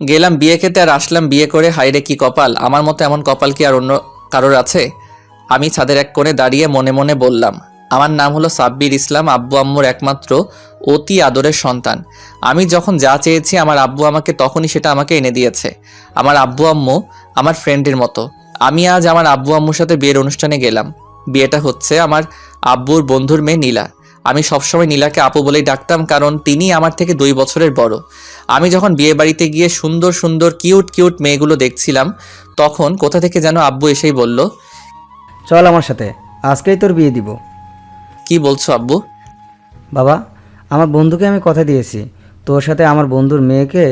গেলাম বিয়ে খেতে আর আসলাম বিয়ে করে হাইরে কি কপাল? আমার মতো এমন কপাল কি আর অন্য কারোর আছে? আমি ছাদের এক কোণে দাঁড়িয়ে মনে মনে বললাম, আমার নাম হলো সাব্বির ইসলাম, আব্বু আম্মুর একমাত্র অতি আদরের সন্তান। আমি যখন যা চেয়েছি আমার আব্বু আমাকে তখনই সেটা আমাকে এনে দিয়েছে। আমার আব্বু আম্মু আমার ফ্রেন্ডের মতো। আমি আজ আমার আব্বু আম্মুর সাথে বিয়ের অনুষ্ঠানে গেলাম। বিয়েটা হচ্ছে আমার আব্বুর বন্ধুর মেয়ে নীলা। আমি সবসময় নীলাকে আপু বলেই ডাকতাম কারণ তিনি আমার থেকে দুই বছরের বড়। আমি যখন বিয়ে বাড়িতে গিয়ে সুন্দর সুন্দর কিউট কিউট মেয়েগুলো দেখছিলাম তখন কোথা থেকে যেন আব্বু এসেই বলল চল আমার সাথে আজকেই তোর বিয়ে দিব। কি বলছো আব্বু? বাবা আমার বন্ধুকে আমি কথা দিয়েছি তোর সাথে আমার বন্ধুর মেয়েকে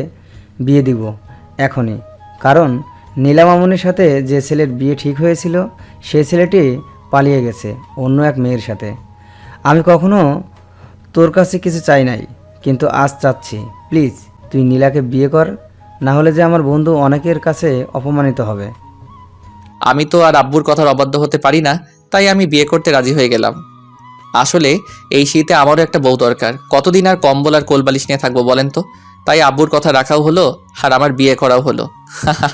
বিয়ে দিব এখনই। কারণ নীলা মামুনের সাথে যে ছেলের বিয়ে ঠিক হয়েছিল সে ছেলেটি পালিয়ে গেছে অন্য এক মেয়ের সাথে। আমি কখনো তোর কাছে কিছু চাই নাই, কিন্তু আজ চাচ্ছি। প্লিজ, তুই নীলাকে বিয়ে কর, না হলে যে আমার বন্ধু অনেকের কাছে অপমানিত হবে। আমি তো আর আব্বুর কথার অবাধ্য হতে পারি না, তাই আমি বিয়ে করতে রাজি হয়ে গেলাম। আসলে, এই শীতে আমারও একটা বউ দরকার। কতদিন আর কম্বল আর কোলবালিশ নিয়ে থাকব বলেন তো? তাই আব্বুর কথা রাখাও হলো, আর আমার বিয়ে করাও হলো।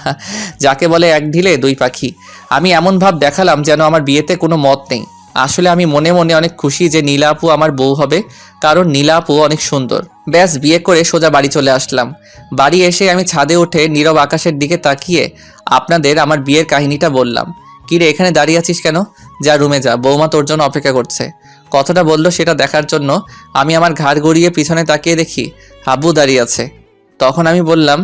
যাকে বলে এক ঢিলে দুই পাখি। আমি এমন ভাব দেখালাম যেন আমার বিয়েতে কোনো মত নেই। আসলে আমি মনে মনে অনেক খুশি যে নীলা আপু আমার বউ হবে, কারণ নীলা আপু অনেক সুন্দর। ব্যাস, বিয়ে করে সোজা বাড়ি চলে আসলাম। বাড়ি এসে আমি ছাদে উঠে নীরব আকাশের দিকে তাকিয়ে আপনাদের আমার বিয়ের কাহিনীটা বললাম। কিরে এখানে দাঁড়িয়ে আছিস কেন? যা, রুমে যা। বৌমা তোর জন্য অপেক্ষা করছে। কথাটা বলল সেটা দেখার জন্য আমি আমার ঘাড় গড়িয়ে পিছনে তাকিয়ে দেখি আব্বু দাঁড়িয়ে আছে। তখন আমি বললাম,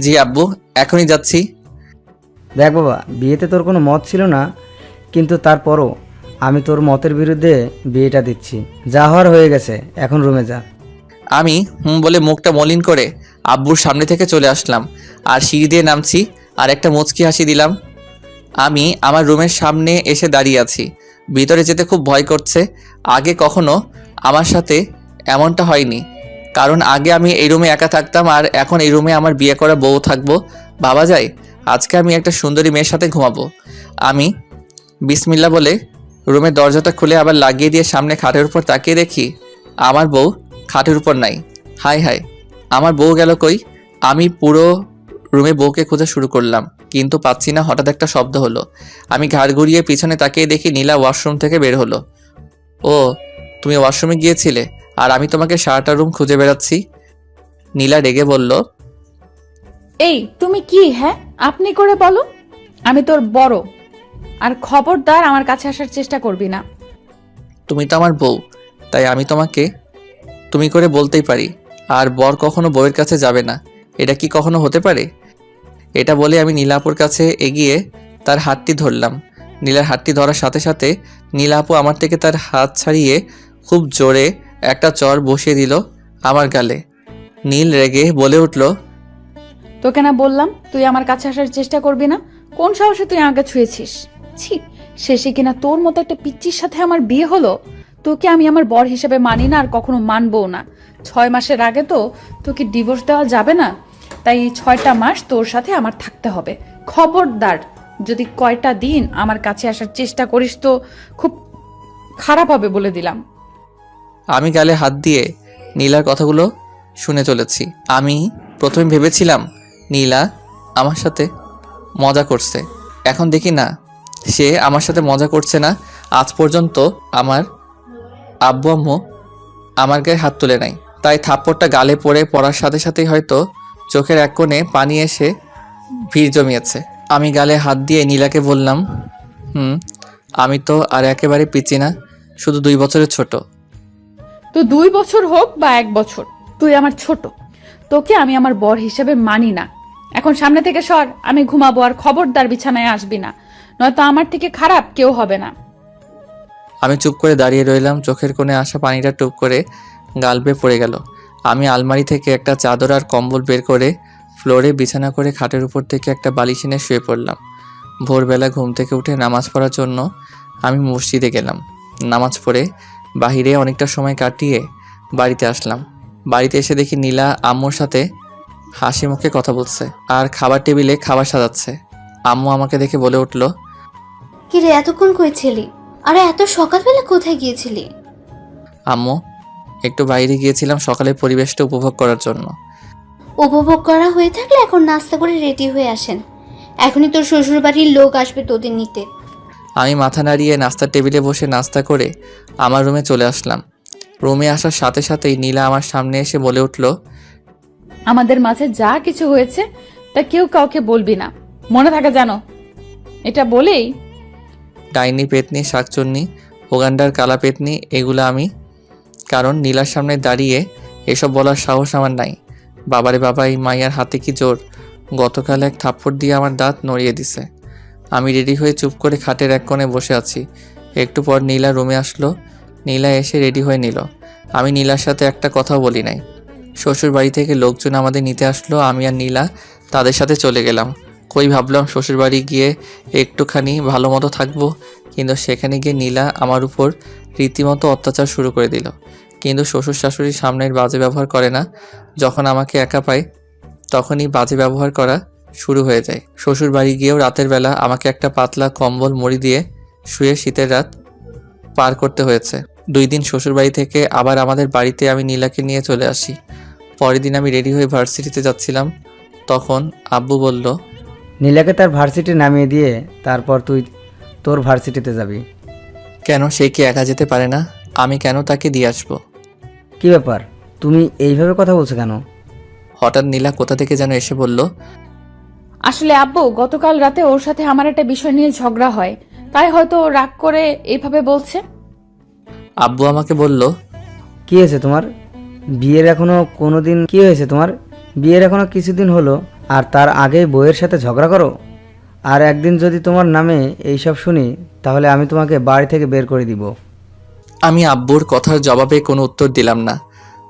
জি আব্বু, এখনই যাচ্ছি। দেখ বাবা, বিয়েতে তোর কোনো মত ছিল না। কিন্তু তারপরও আমি তোর মতের বিরুদ্ধে বিয়েটা দিচ্ছি। যা হওয়ার হয়ে গেছে, এখন রুমে যা। আমি হুম বলে মুখটা মলিন করে আব্বুর সামনে থেকে চলে আসলাম। আর সিঁড়ি দিয়ে নামছি, আর একটা মুচকি হাসি দিলাম। আমি আমার রুমের সামনে এসে দাঁড়িয়ে আছি। ভিতরে যেতে খুব ভয় করছে। আগে কখনো আমার সাথে এমনটা হয়নি। কারণ আগে আমি এই রুমে একা থাকতাম, আর এখন এই রুমে আমার বিয়ে করা বউ থাকব। ভাবা যায়, আজকে আমি একটা সুন্দরী মেয়ের সাথে ঘুমাবো। আমি বিসমিল্লা বলে রুমের দরজাটা খুলে আবার লাগিয়ে দিয়ে সামনে খাটের উপর তাকিয়ে দেখি, আমার বউ খাটের উপর নাই। হাই হাই আমার বউ গেল কই? আমি পুরো রুমে বউকে খোঁজা শুরু করলাম, কিন্তু পাচ্ছি না, হঠাৎ একটা শব্দ হলো। আমি ঘাড় ঘুরিয়ে পিছনে তাকিয়ে দেখি নীলা ওয়াশরুম থেকে বের হলো। ও, তুমি ওয়াশরুমে গিয়েছিলে, আর আমি তোমাকে সারাটা রুম খুঁজে বেড়াচ্ছি? নীলা রেগে বলল, এই, তুমি কি হ্যাঁ? আপনি করে বলো। আমি তোর বড়। আর খবরদার আমার কাছে আসার চেষ্টা করবি না। তুমি তো আমার বউ তাই আমি তোমাকে তুমি করে বলতেই পারি আর বর কখনো বউয়ের কাছে যাবে না। এটা কি কখনো হতে পারে? এটা বলে আমি নীলাপুর কাছে এগিয়ে তার হাতটি ধরলাম। নীলার হাতটি ধরার সাথে সাথে নীলাপু আমার থেকে তার হাত ছাড়িয়ে খুব জোরে একটা চর বসিয়ে দিল আমার গালে। নীল রেগে বলে উঠল তোকে না বললাম তুই আমার কাছে আসার চেষ্টা করবি না? কোন সাহসে তুই আগে ছুঁয়েছিস? ছি শেষে কিনা তোর মতো একটা পিচ্চির সাথে আমার বিয়ে হলো? তোকে আমি আমার বর হিসেবে মানি না আর কখনো মানবও না। ছয় মাসের আগে তো তোকে ডিভোর্স দেওয়া যাবে না। তাই এই ছয়টা মাস তোর সাথে আমার থাকতে হবে। খবরদার, যদি কয়টা দিন আমার কাছে আসার চেষ্টা করিস তো খুব খারাপ হবে বলে দিলাম। আমি গালে হাত দিয়ে নীলার কথাগুলো শুনে চলেছি। আমি প্রথমে ভেবেছিলাম নীলা আমার সাথে মজা করছে। এখন দেখি না সে আমার সাথে মজা করছে না। আজ পর্যন্ত আমার আব্বু আম্মু আমার গায়ে হাত তুলে নাই। তাই থাপ্পড়টা গালে পড়ে পড়ার সাথে সাথেই হয়তো চোখের এক কোণে পানি এসে ভিড় জমিয়েছে। আমি গালে হাত দিয়ে নীলাকে বললাম, হুম, আমি তো আর একেবারে পিচি না, শুধু দুই বছরের ছোট। তো দুই বছর হোক বা এক বছর, তুই আমার ছোট। তোকে আমি আমার বর হিসেবে মানি না। এখন সামনে থেকে সর, আমি ঘুমাবো আর খবরদার বিছানায় আসবি না। নয়তো আমার থেকে খারাপ কেউ হবে না। আমি চুপ করে দাঁড়িয়ে রইলাম, চোখের কোণে আসা পানিটা টুপ করে গাল বেয়ে পড়ে গেল। আমি আলমারি থেকে একটা চাদর আর কম্বল বের করে ফ্লোরে বিছানা করে খাটের উপর থেকে একটা বালিশ এনে শুয়ে পড়লাম। ভোরবেলা ঘুম থেকে উঠে নামাজ পড়ার জন্য আমি মসজিদে গেলাম। নামাজ পড়ে বাহিরে অনেকটা সময় কাটিয়ে বাড়িতে আসলাম। বাড়িতে এসে দেখি নীলা আম্মুর সাথে হাসি মুখে কথা বলছে আর খাবার টেবিলে খাবার সাজাচ্ছে। আম্মু আমাকে দেখে বলে উঠল কিরে এতক্ষণ কই ছিলি? আরে এত সকালবেলা কোথায় গিয়েছিলি? আম্মু একটু বাইরে গিয়েছিলাম সকালের পরিবেশটা উপভোগ করার জন্য। উপভোগ করা হয়ে থাকলে এখন নাস্তা করে রেডি হয়ে আসেন। এখনই তোর শ্বশুর বাড়ির লোক আসবে তোদের নিতে। আমি মাথা নাড়িয়ে নাস্তার টেবিলে বসে নাস্তা করে আমার রুমে চলে আসলাম। রুমে আসার সাথে সাথেই নীলা আমার সামনে এসে বলে উঠল আমাদের মাঝে যা কিছু হয়েছে তা কেউ কাউকে বলবি না। মনে থাকে জানো? এটা বলেই ডাইনি পেতনি, শাকচুন্নি ওগান্ডার কালা পেতনি, এগুলো আমি। কারণ নীলার সামনে দাঁড়িয়ে এসব বলার সাহস আমার নাই। বাবারে বাবা এই মাইয়ার হাতে কি জোর? গতকাল এক থাপ্পড় দিয়ে আমার দাঁত নড়িয়ে দিছে। আমি রেডি হয়ে চুপ করে খাটের এক কোণে বসে আছি। একটু পর নীলা রুমে আসলো। নীলা এসে রেডি হয়ে নিল। আমি নীলার সাথে একটা কথাও বলি নাই। শ্বশুর বাড়ি থেকে লোকজন আমাদের নিতে আসলো। আমি আর নীলা তাদের সাথে চলে গেলাম। কই ভাবলাম শ্বশুর বাড়ি গিয়ে একটুখানি ভালো মতো থাকব। কিন্তু সেখানে গিয়ে নীলা আমার উপর রীতিমতো অত্যাচার শুরু করে দিল। কিন্তু শ্বশুর শাশুড়ির সামনের বাজে ব্যবহার করে না। যখন আমাকে একা পায়, তখনই বাজে ব্যবহার করা শুরু হয়ে যায়। শ্বশুর বাড়ি গিয়েও রাতের বেলা আমাকে একটা পাতলা কম্বল মুড়ি দিয়ে শুয়ে শীতের রাত পার করতে হয়েছে। দুই দিন শ্বশুর বাড়ি থেকে আবার আমাদের বাড়িতে আমি নীলাকে নিয়ে চলে আসি। পরের দিন আমি রেডি হয়ে ভার্সিটিতে যাচ্ছিলাম। তখন আব্বু বলল নীলাকে তার ভার্সিটি নামিয়ে দিয়ে তারপর তুই তোর ভার্সিটিতে যাবি। কেন সে কি একা যেতে পারে না? আমি কেন তাকে দিয়ে আসব? কি ব্যাপার? তুমি এইভাবে কথা বলছো কেন? হঠাৎ নীলা কোথা থেকে যেন এসে বলল আসলে আব্বু গতকাল রাতে ওর সাথে আমার একটা বিষয় নিয়ে ঝগড়া হয়। তাই হয়তো ও রাগ করে এইভাবে বলছে। আব্বু আমাকে বলল কি হয়েছে তোমার? বিয়ের এখনও কোনো দিন কি হয়েছে তোমার? বিয়ের এখনও কিছুদিন হলো। আর তার আগে বইয়ের সাথে ঝগড়া করো? আর একদিন যদি তোমার নামে এইসব শুনি, তাহলে আমি তোমাকে বাড়ি থেকে বের করে দিব। আমি আব্বুর কথার জবাবে কোনো উত্তর দিলাম না।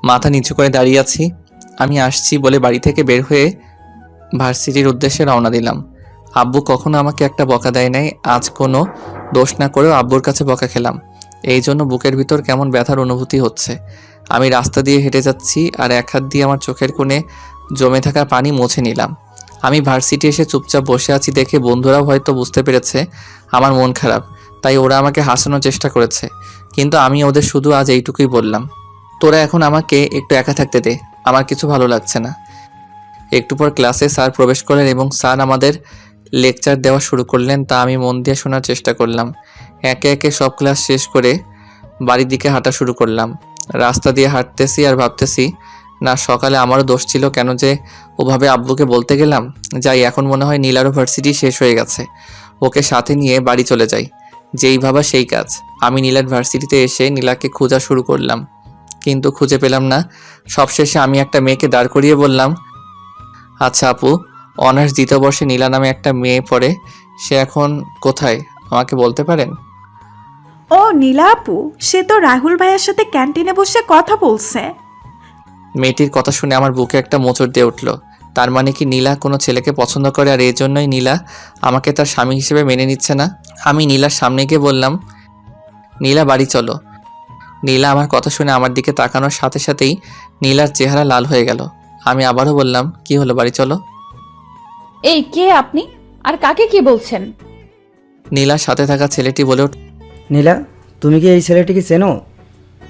মাথা নিচু করে দাঁড়িয়ে আছি। আমি আসছি বলে বাড়ি থেকে বের হয়ে ভার্সিটির উদ্দেশ্যে রওনা দিলাম। আব্বু কখনো আমাকে একটা বকা দেয় নাই। আজ কোনো দোষ না করেও আব্বুর কাছে বকা খেলাম। এই জন্য বুকের ভিতর কেমন ব্যথার অনুভূতি হচ্ছে। আমি রাস্তা দিয়ে হেঁটে যাচ্ছি আর এক হাত দিয়ে আমার চোখের কোণে জমে থাকা পানি মুছে নিলাম। আমি ভার্সিটি এসে চুপচাপ বসে আছি দেখে বন্ধুরাও হয়তো বুঝতে পেরেছে, আমার মন খারাপ। তাই ওরা আমাকে হাসানোর চেষ্টা করেছে। কিন্তু আমি ওদের শুধু আজ এইটুকুই বললাম। তোরা এখন আমাকে একটু একা থাকতে দে, আমার কিছু ভালো লাগছে না। একটু পর ক্লাসে স্যার প্রবেশ করলেন এবং স্যার আমাদের লেকচার দেওয়া শুরু করলেন, তা আমি মন দিয়ে শোনার চেষ্টা করলাম। একে একে সব ক্লাস শেষ করে বাড়ির দিকে হাঁটা শুরু করলাম। রাস্তা দিয়ে হাঁটতেছি আর ভাবতেছি না, সকালে আমারও দোষ ছিল কেন যে ওভাবে আব্বুকে বলতে গেলাম। যাই, এখন মনে হয় নীলারও ভার্সিটি শেষ হয়ে গেছে। ওকে সাথে নিয়ে বাড়ি চলে যাই। যেই ভাবা সেই কাজ। আমি নীলার ভার্সিটিতে এসে নীলাকে খোঁজা শুরু করলাম। কিন্তু খুঁজে পেলাম না। সবশেষে আমি একটা মেয়েকে দাঁড় করিয়ে বললাম আচ্ছা আপু, অনার্স দ্বিতীয় বর্ষে নীলা নামে একটা মেয়ে পড়ে, সে এখন কোথায়? আমাকে বলতে পারেন? ও নীলা আপু, সে তো রাহুল ভাইয়ের সাথে ক্যান্টিনে বসে কথা বলছে। মেয়েটির কথা শুনে আমার বুকে একটা মোচড় দিয়ে উঠল। তার মানে কি নীলা কোনো ছেলেকে পছন্দ করে আর এই জন্যই নীলা আমাকে তার স্বামী হিসেবে মেনে নিচ্ছে না? আমি নীলার সামনে গিয়ে বললাম নীলা বাড়ি চলো। নীলা আমার কথা শুনে আমার দিকে তাকানোর সাথে সাথেই নীলার চেহারা লাল হয়ে গেল। আমি আবারও বললাম কি হলো বাড়ি চলো? এই কে আপনি? আর কাকে কি বলছেন? নীলার সাথে থাকা ছেলেটি বলে উঠল নীলা তুমি কি এই ছেলেটিকে চেনো?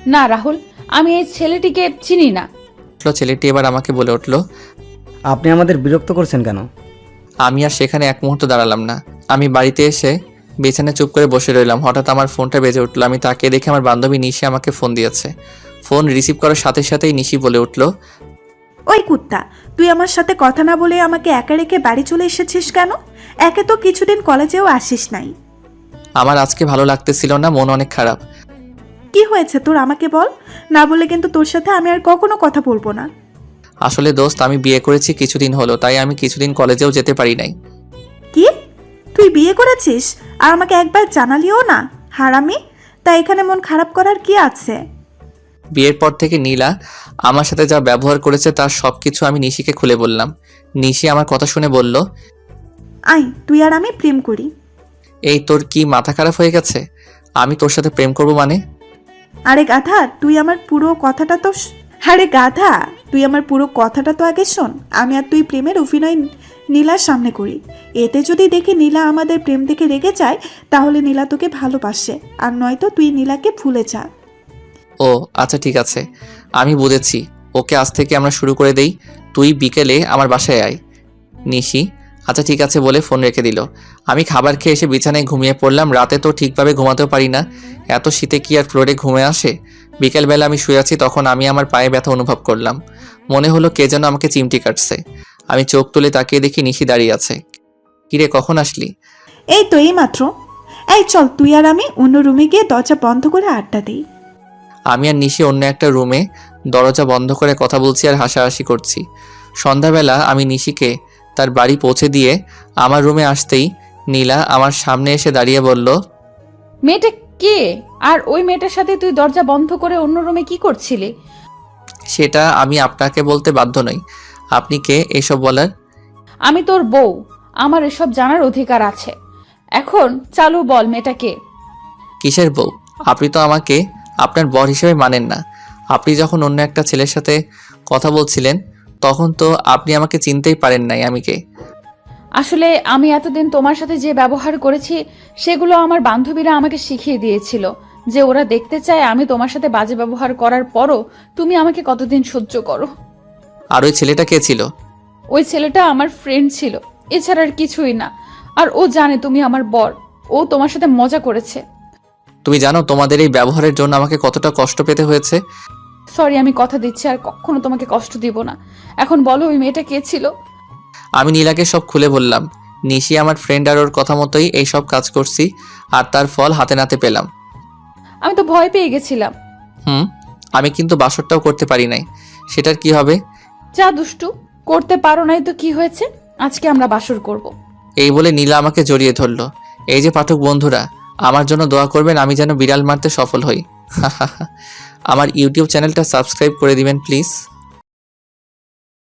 না রাহুল আমি এই ছেলেটিকে চিনি না। ছেলেটি এবার আমাকে বলে উঠল আপনি আমাদের বিরক্ত করছেন কেন? আমি আর সেখানে এক মুহূর্ত দাঁড়ালাম না। আমি বাড়িতে এসে বিছানায় চুপ করে বসে রইলাম। হঠাৎ আমার ফোনটা বেজে উঠল। আমি তাকে দেখে আমার বান্ধবী নিশি আমাকে ফোন দিয়েছে। ফোন রিসিভ করার সাথে সাথেই নিশি বলে উঠল ওই কুত্তা তুই আমার সাথে কথা না বলে আমাকে একা রেখে বাড়ি চলে এসেছিস কেন? একে তো কিছুদিন কলেজেও আসিস নাই। আমার আজকে ভালো লাগতেছিল না মন অনেক খারাপ। কি হয়েছে তোর? আমাকে বল। না বলে কিন্তু তোর সাথে আমি আর কখনো কথা বলব না। আসলে দোস্ত আমি বিয়ে করেছি কিছুদিন হলো তাই আমি কিছুদিন কলেজেও যেতে পারি নাই। কি? তুই বিয়ে করেছিস? আর আমাকে একবার জানালিও না হারামি। তা এখানে মন খারাপ করার কি আছে? বিয়ের পর থেকে নীলা আমার সাথে যা ব্যবহার করেছে তার সব কিছু আমি নিশিকে খুলে বললাম। নিশি আমার কথা শুনে বলল আই তুই আর আমি প্রেম করি। এই তোর কি মাথা খারাপ হয়ে গেছে? আমি তোর সাথে প্রেম করব মানে? আরে গাধা, তুই আমার পুরো কথাটা তো আরে গাধা, তুই আমার পুরো কথাটা তো আগে শোন। আমি আর তুই প্রেমের অভিনয় নীলার সামনে করি। এতে যদি দেখি নীলা আমাদের প্রেম দেখে রেগে যায়, তাহলে নীলা তোকে ভালোবাসে। আর নয়তো তুই নীলাকে ভুলে যা। ও আচ্ছা ঠিক আছে। আমি বুঝেছি। ওকে আজ থেকে আমরা শুরু করে দেই। তুই বিকেলে আমার বাসায় আয়। নিশি আচ্ছা ঠিক আছে বলে ফোন রেখে দিল। আমি খাবার খেয়ে এসে বিছানায় ঘুমিয়ে পড়লাম। রাতে তো ঠিকভাবে ঘুমাতেও পারি না। এত শীতে কি আর ফ্লোরে ঘুমে আসে? বিকেলবেলা আমি শুয়ে আছি তখন আমি আমার পায়ে ব্যথা অনুভব করলাম। মনে হলো কে যেন আমাকে চিমটি কাটছে। আমি চোখ তুলে তাকিয়ে দেখি নিশি দাঁড়িয়ে আছে। কিরে কখন আসলি? এই তো এই মাত্র এই চল তুই আর আমি অন্য রুমে গিয়ে দরজা বন্ধ করে আড্ডা দিই। আমি আর নিশি অন্য একটা রুমে দরজা বন্ধ করে কথা বলছি আর হাসাহাসি করছি। সন্ধ্যাবেলা আমি নিশিকে তার বাড়ি পৌঁছে দিয়ে আমার রুমে আসতেই নীলা আমার সামনে এসে দাঁড়িয়ে বলল মেয়েটা কে? আর ওই মেয়েটার সাথে তুই দরজা বন্ধ করে অন্য রুমে কি করছিলি? সেটা আমি আপনাকে বলতে বাধ্য নই। আপনি কে? এসব বলার? আমি তোর বউ। আমার এসব জানার অধিকার আছে। এখন চালু বল মেয়েটা কে কিসের বউ? আপনি তো আমাকে আপনার বর হিসেবে মানেন না। আপনি যখন অন্য একটা ছেলের সাথে কথা বলছিলেন তখন তো আপনি আমাকে চিনতেই পারেন নাই আমি কে। আসলে আমি এতদিন তোমার সাথে যে ব্যবহার করেছি সেগুলো আমার বান্ধবীরা আমাকে শিখিয়ে দিয়েছিল যে ওরা দেখতে চায় আমি তোমার সাথে বাজে ব্যবহার করার পরও তুমি আমাকে কতদিন সহ্য করো। আর ওই ছেলেটা কে ছিল? ওই ছেলেটা আমার ফ্রেন্ড ছিল এছাড়া আর কিছুই না। আর ও জানে তুমি আমার বর ও তোমার সাথে মজা করেছে। তুমি জানো তোমাদের এই ব্যবহারের জন্য আমাকে কতটা কষ্ট পেতে হয়েছে? সরি আমি কথা দিচ্ছি আর কখনো তোমাকে কষ্ট দিব না। এখন বলো ওই মেয়েটা কে ছিল? আমি নীলাকে সব খুলে বললাম নিশি আমার ফ্রেন্ড আর ওর কথা মতোই এই সব কাজ করছি আর তার ফল হাতে নাতে পেলাম। আমি তো ভয় পেয়ে গেছিলাম। হুম আমি কিন্তু বাসরটাও করতে পারি নাই। সেটার কি হবে? যা দুষ্টু করতে পারো নাই তো কি হয়েছে? আজকে আমরা বাসর করব। এই বলে নীলা আমাকে জড়িয়ে ধরলো। এই যে পাঠক বন্ধুরা আমার জন্য দোয়া করবেন আমি যেন বিড়াল মারতে সফল হই। আমার ইউটিউব চ্যানেলটা সাবস্ক্রাইব করে দিবেন প্লিজ।